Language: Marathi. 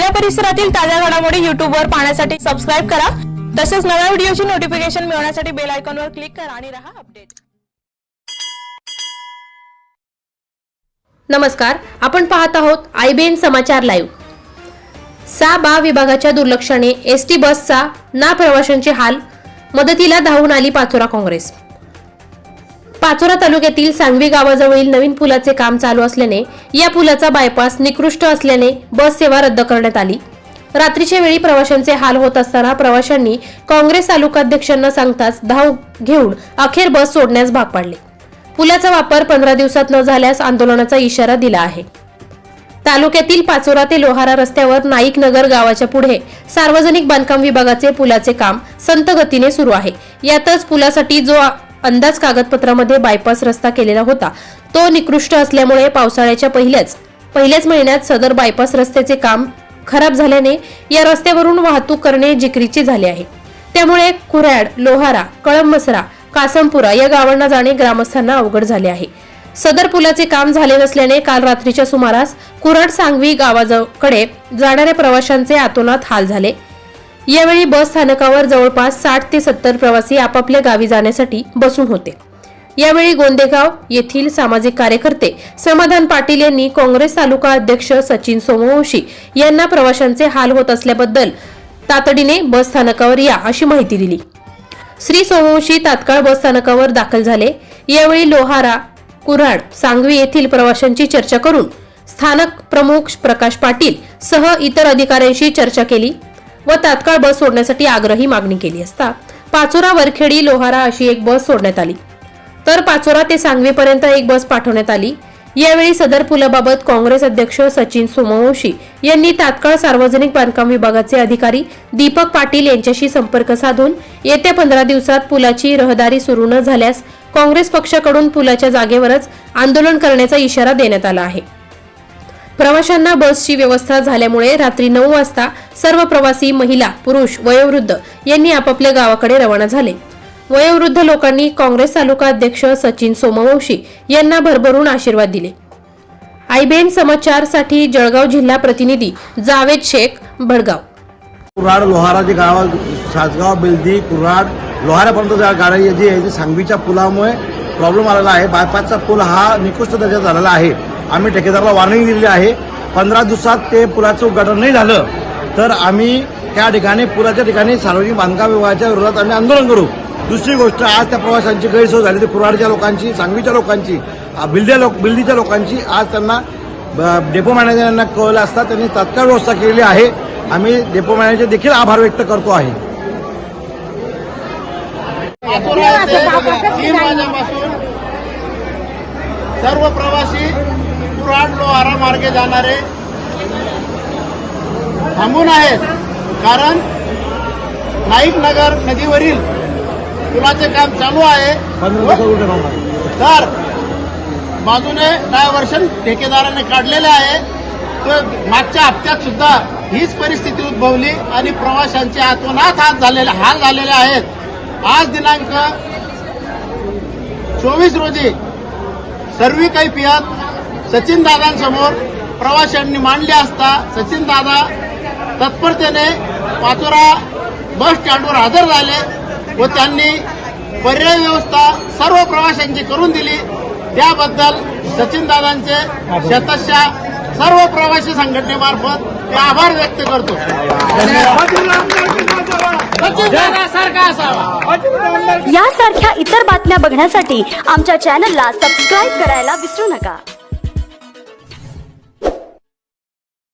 आपल्या परिसरातील ताज्या घडामोडी YouTube वर पाहण्यासाठी सबस्क्राईब करा. तसेच नव्या व्हिडिओची नोटिफिकेशन मिळवण्यासाठी बेल आयकॉनवर क्लिक करा आणि रहा अपडेट नमस्कार आपण पाहत आहोत आयबीएन समाचार लाईव्ह सा बा विभागाच्या दुर्लक्षाने एस टी बसचा ना प्रवाशांचे हाल मदतीला धावून आली पाचोरा काँग्रेस. पाचोरा तालुक्यातील सांगवी गावाजवळील नवीन पुलाचे काम चालू असल्याने या पुलाचा बायपास निकृष्ट असल्याने बस सेवा रद्द करण्यात आली. रात्रीच्या वेळी प्रवाशांचे हाल होत असताना प्रवाशांनी काँग्रेस तालुकाध्यक्षांना सांगताच धाव घेऊन अखेर बस सोडण्यास भाग पाडले. पुलाचा वापर पंधरा दिवसात न झाल्यास आंदोलनाचा इशारा दिला आहे. तालुक्यातील पाचोरा ते लोहारा रस्त्यावर नाईक नगर गावाच्या पुढे सार्वजनिक बांधकाम विभागाचे पुलाचे काम संत गतीने सुरू आहे. यातच पुलासाठी जो अंदाज कागदपत्रामध्ये बायपास रस्ता केलेला होता. तो निकृष्ट असल्यामुळे पावसाळ्याच्या पहिल्याच पहिल्याच महिन्यात सदर बायपास रस्त्याचे काम खराब झाल्याने या रस्त्यावरून वाहतूक करणे जिकरीचे झाले आहे. त्यामुळे कुऱ्हाड लोहारा कळंबसरा कासमपुरा या गावांना जाणे ग्रामस्थांना अवघड झाले आहे. सदर पुलाचे काम झाले नसल्याने काल रात्रीच्या सुमारास कुऱ्हाड सांगवी गावाकडे जाणाऱ्या प्रवाशांचे आतोनात हाल झाले. यावेळी बस स्थानकावर जवळपास साठ ते सत्तर प्रवासी आपापल्या गावी जाण्यासाठी बसून होते. यावेळी गोंदेगाव येथील सामाजिक कार्यकर्ते समाधान पाटील यांनी काँग्रेस तालुका अध्यक्ष सचिन सोमवंशी यांना प्रवाशांचे हाल होत असल्याबद्दल तातडीने बस स्थानकावर या अशी माहिती दिली. श्री सोमवंशी तात्काळ बस स्थानकावर दाखल झाले. यावेळी लोहारा कुऱ्हाड सांगवी येथील प्रवाशांची चर्चा करून स्थानक प्रमुख प्रकाश पाटील सह इतर अधिकाऱ्यांशी चर्चा केली. व तात्काळ बस सोडण्यासाठी आग्रही मागणी केली असता पाचोरा वरखेडी लोहारा अशी एक बस सोडण्यात आली. तर पाचोरा ते सांगवीपर्यंत एक बस पाठवण्यात आली. यावेळी सदर पुलाबाबत काँग्रेस अध्यक्ष सचिन सोमवंशी यांनी तात्काळ सार्वजनिक बांधकाम विभागाचे अधिकारी दीपक पाटील यांच्याशी संपर्क साधून येत्या पंधरा दिवसात पुलाची रहदारी सुरू न झाल्यास काँग्रेस पक्षाकडून पुलाच्या जागेवरच आंदोलन करण्याचा इशारा देण्यात आला आहे. प्रवाशांना बसची व्यवस्था झाल्यामुळे रात्री नऊ वाजता सर्व प्रवासी महिला पुरुष वयोवृद्ध यांनी आपापल्या गावाकडे रवाना झाले. वयोवृद्ध लोकांनी काँग्रेस तालुका अध्यक्ष सचिन सोमवंशी यांना भरभरून आशीर्वाद दिले. आईबेन समाचारसाठी जळगाव जिल्हा प्रतिनिधी जावेद शेख भडगाव. कुऱ्हाड लोहारा जे गाव सासगाव बेलदी कुऱ्हाड लोहारापर्यंत ज्या गाड्या जी आहे सांगवीच्या पुलामुळे प्रॉब्लेम आलेला आहे. बायपासचा पूल हा निकृष्ट दर्जा झालेला आहे. आम्ही ठेकेदाराला वॉर्निंग दिलेली आहे. पंधरा दिवसात ते पुलाचं उद्घाटन नाही झालं तर आम्ही त्या ठिकाणी पुलाच्या ठिकाणी सार्वजनिक बांधकाम विभागाच्या विरोधात आम्ही आंदोलन करू. दुसरी गोष्ट आज त्या प्रवाशांची गैरसोय झाली. ती कुऱ्हाडच्या लोकांची सांगवीच्या लोकांची बिल्द्या लोक बिल्दीच्या लोकांची आज त्यांना ब- डेपो मॅनेजरांना कळलं असता त्यांनी तात्काळ व्यवस्था केलेली आहे. आम्ही डेपो मॅनेजर देखील आभार व्यक्त करतो आहे. सर्व प्रवासी कुराड लोहारा मार्गे जाणारे थांबून आहेत. कारण नाईक नगर नदीवरील पुलाचे काम चालू आहे. तर बाजूने डायव्हर्शन ठेकेदाराने काढलेले आहे. तर मागच्या हप्त्यात सुद्धा हीच परिस्थिती उद्भवली आणि प्रवाशांचे आतोनात हात झालेले हाल झालेले आहेत. आज दिनांक चोवीस रोजी सर्वी काही पियात सचिन दादांसमोर प्रवाशांनी मांडले असता सचिन दादा तत्परतेने पाचोरा बस स्टँडवर हजर झाले व त्यांनी पर्याय व्यवस्था सर्व प्रवाशांची करून दिली. त्याबद्दल सचिन दादांचे शतशा सर्व प्रवासी संघटनेमार्फत मी आभार व्यक्त करतो. यासारख्या इतर बातम्या बघण्यासाठी आमच्या चॅनलला सबस्क्राईब करायला विसरू नका.